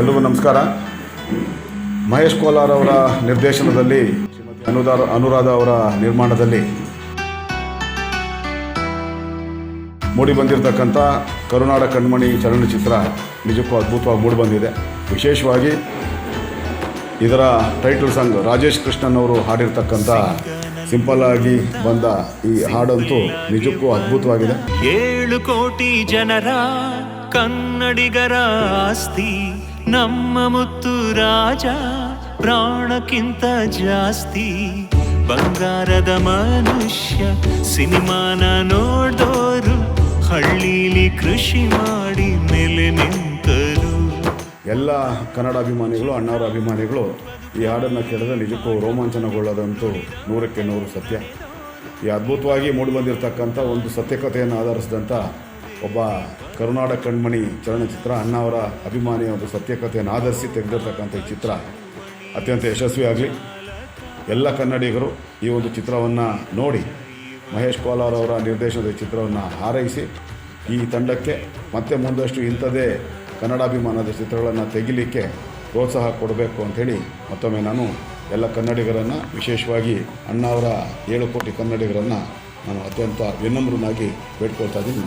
ಎಲ್ರಿಗೂ ನಮಸ್ಕಾರ. ಮಹೇಶ್ ಕೋಲಾರ್ ಅವರ ನಿರ್ದೇಶನದಲ್ಲಿ ಅನುದಾರ ಅನುರಾಧ ಅವರ ನಿರ್ಮಾಣದಲ್ಲಿ ಮೂಡಿ ಬಂದಿರತಕ್ಕಂಥ ಕರುನಾಡ ಕಣ್ಮಣಿ ಚಲನಚಿತ್ರ ನಿಜಕ್ಕೂ ಅದ್ಭುತವಾಗಿ ಮೂಡಿ ಬಂದಿದೆ. ವಿಶೇಷವಾಗಿ ಇದರ ಟೈಟಲ್ ಸಾಂಗ್ ರಾಜೇಶ್ ಕೃಷ್ಣನ್ ಅವರು ಹಾಡಿರ್ತಕ್ಕಂಥ ಸಿಂಪಲ್ ಆಗಿ ಬಂದ ಈ ಹಾಡಂತೂ ನಿಜಕ್ಕೂ ಅದ್ಭುತವಾಗಿದೆ. ಏಳು ಕೋಟಿ ಜನರ ಕನ್ನಡಿಗರ ಆಸ್ತಿ, ನಮ್ಮ ಮುತ್ತು ರಾಜ, ಪ್ರಾಣಕ್ಕಿಂತ ಜಾಸ್ತಿ. ಬಂಗಾರದ ಮನುಷ್ಯ, ಸಿನಿಮಾನ ನೋಡೋರು ಹಳ್ಳೀಲಿ ಕೃಷಿ ಮಾಡಿ ನೆಲೆ ನಿಂತರು. ಎಲ್ಲ ಕನ್ನಡ ಅಭಿಮಾನಿಗಳು, ಅಣ್ಣವರ ಅಭಿಮಾನಿಗಳು, ಈ ಹಾಡನ್ನು ಕೇಳಿದ್ರೆ ನಿಜಕ್ಕೂ ರೋಮಾಂಚನಗೊಳ್ಳೋದಂತೂ ನೂರಕ್ಕೆ ನೂರು ಸತ್ಯ. ಈ ಅದ್ಭುತವಾಗಿ ಮೂಡಿಬಂದಿರತಕ್ಕಂಥ ಒಂದು ಸತ್ಯಕತೆಯನ್ನು ಆಧರಿಸಿದಂಥ ಒಬ್ಬ ಕರುನಾಡ ಕಣ್ಮಣಿ ಚಲನಚಿತ್ರ ಅಣ್ಣಾವರ ಅಭಿಮಾನಿಯ ಒಂದು ಸತ್ಯಕಥೆಯನ್ನು ಆಧರಿಸಿ ತೆಗೆದಿರ್ತಕ್ಕಂಥ ಈ ಚಿತ್ರ ಅತ್ಯಂತ ಯಶಸ್ವಿಯಾಗಲಿ ಎಲ್ಲ ಕನ್ನಡಿಗರು ಈ ಒಂದು ಚಿತ್ರವನ್ನು ನೋಡಿ ಮಹೇಶ್ ಕೋಲಾರ್ ಅವರ ನಿರ್ದೇಶನದ ಚಿತ್ರವನ್ನು ಹಾರೈಸಿ ಈ ತಂಡಕ್ಕೆ ಮತ್ತೆ ಮುಂದಷ್ಟು ಇಂಥದೇ ಕನ್ನಡಾಭಿಮಾನದ ಚಿತ್ರಗಳನ್ನು ತೆಗಿಲಿಕ್ಕೆ ಪ್ರೋತ್ಸಾಹ ಕೊಡಬೇಕು ಅಂಥೇಳಿ ಮತ್ತೊಮ್ಮೆ ನಾನು ಎಲ್ಲ ಕನ್ನಡಿಗರನ್ನು, ವಿಶೇಷವಾಗಿ ಅಣ್ಣಾವರ ಏಳು ಕೋಟಿ ಕನ್ನಡಿಗರನ್ನು ನಾನು ಅತ್ಯಂತ ವಿನಮ್ರನಾಗಿ ಬೇಡ್ಕೊಳ್ತಾ ಇದ್ದೀನಿ.